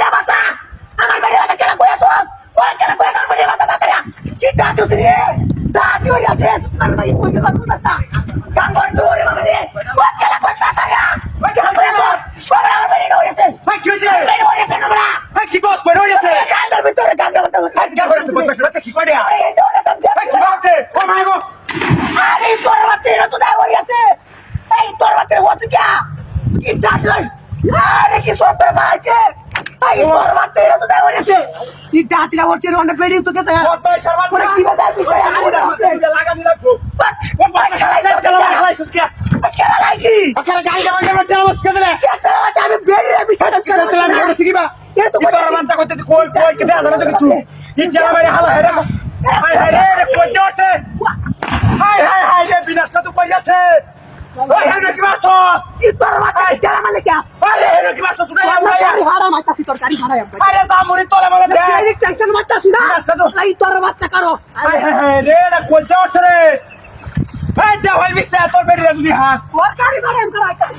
a pasar. আমার বাড়ি আছে কেন কই আছো ওই কেন কই আছো বাড়ি আছে তাড়াতাড়ি quítate otra vez. Date hoy a tres. আমার বাড়ি কই যাবা তুমি না কাম কর তোরে বাবা রে ওই কেন কই তাড়াতাড়ি ওই কেন কই আছো বাবা আমার বাড়ি নড়েছে ভাই কি হয়েছে বাড়ি নড়েছে না বড়া ভাই কি কস কই রয়েছে কান্দার ভিতরে কান্দা কথা ভাই কি করেছে বদমাশ বাচ্চা কি করে? আরে এই দৌড়ে তো ভাই কি হচ্ছে ও মাই গো। আরে তোর বাতে না তো দা আছে এই তোর বাতে হচ্ছে কি কি ডাকলাই আরে কি সত্য ভাইছে এই তোর বাতে না তো দা আছে কি ডাকলা হচ্ছে অনেক বেড়ি তো কেসে বদমাশ শর্মা ওরে কি বাতা বিষয়? আমি না লাগা দিলা তো বাট ও বাচ্চা চালা চালা হালাইছিস কি কেন লাইছি ওখানে গাড়ি গাড়ি গাড়ি তেল মত কে দিলে কেন আছে আমি বেড়ি বিষয়টা কেন তেল আমি করতে কিবা এটা তো কি তোর মানসা করতেছি কই কই কে দেয়া? জানা কিছু? কি চালা মারি হালা হেরে? হাই হাই রে রে কই যাচ্ছে হাই হাই হাই রে বিনাশটা তো কই যাচ্ছে ওই হেরে কি মারছস কি তোর বাতে কেন মানে কি? আরে হেরে কি মারছস তুই তরকারি হারা মাইতাছি তরকারি হারা আরে জামুরি তোলে বলে দে ডাইরেক্ট টেনশন মারতাছি না। তো- এই তোর বাচ্চা করো। হাই হাই হাই রে রে কই যাচ্ছে রে? এই দেওয়াল বিছে তোর বেড়ি যদি হাস। তরকারি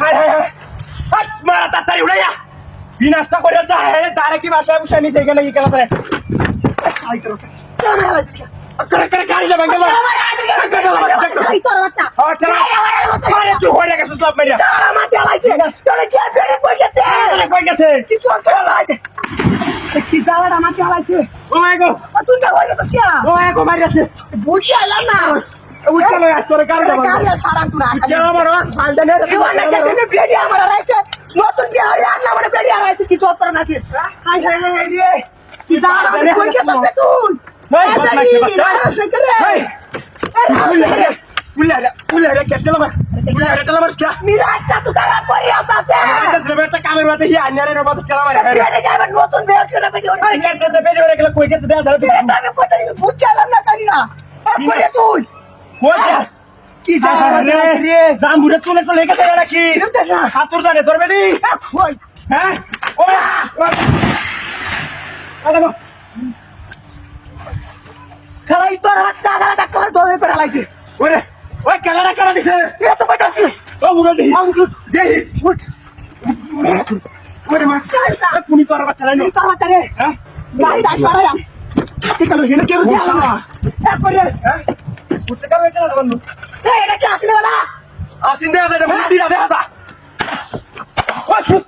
হাই হাই হাই হাই মারা তাড়াতাড়ি উড়াইয়া। বিনাশটা করে যা হে তারে কি বাসায় বসে নিছে এখানে কি করো? করে করে গাড়ি যাবে গেল কি বেড়ে কই গেছে আরে কই গেছে। কি তোর তোর লাইছে কি জায়গা মাঝে লাইছে ও মাই গো। তুই কা হই গেছিস ও মাই গো মারি বুঝি আলাম না। উঠে লই আস তোরে গাড়ি যাবে গাড়ি সারা তুই আমার ফালটা নে আমার লাইছে নতুন বিহারি আনলা মানে বেড়ে লাইছে কি তোর নাচে হাই হাই হাই রে কি জায়গা কই গেছিস তুই এই, বদমাইশ বাচ্চা। এই, উল্লে উল্লে উল্লে রে কেটে লবা উল্লে রে কেটে লবা স্কা মিরাজটা তো খারাপ করি আপনাতে এটা জেবেটা কামের মধ্যে হি আন্যারে রে মধ্যে খেলা মারে বেড়ে যাবে নতুন বেড়ে ছেড়ে বেড়ে আরে কেটে দে বেরি ওরে কই গেছে দে ধরে আমি কোথায় বুঝছিলাম না জানি না তারপরে তুই কোটা কি জায়গা রে রে জামুরে চলে চলে গেছে এরা কি চিনতেছ না হাতুর জানে হ্যাঁ খালাই তোর বাচ্চা আগাটা কর ধরে করে লাইছে ওরে ওই কালারা কালা দিছে এ তো কইতাছি ও মুরো দি দেহি উঠ ওরে মা পুনি তোর বাচ্চা নাই তোর বাচ্চা রে গাড়ি দাস মারায়াম ঠিক আছে হেনে কেউ দিয়া না এক করে উঠতে কাবে এটা না বন্ধু এটা কি আসলে বলা আসিন দেখা যায়। মুন্দি সুদ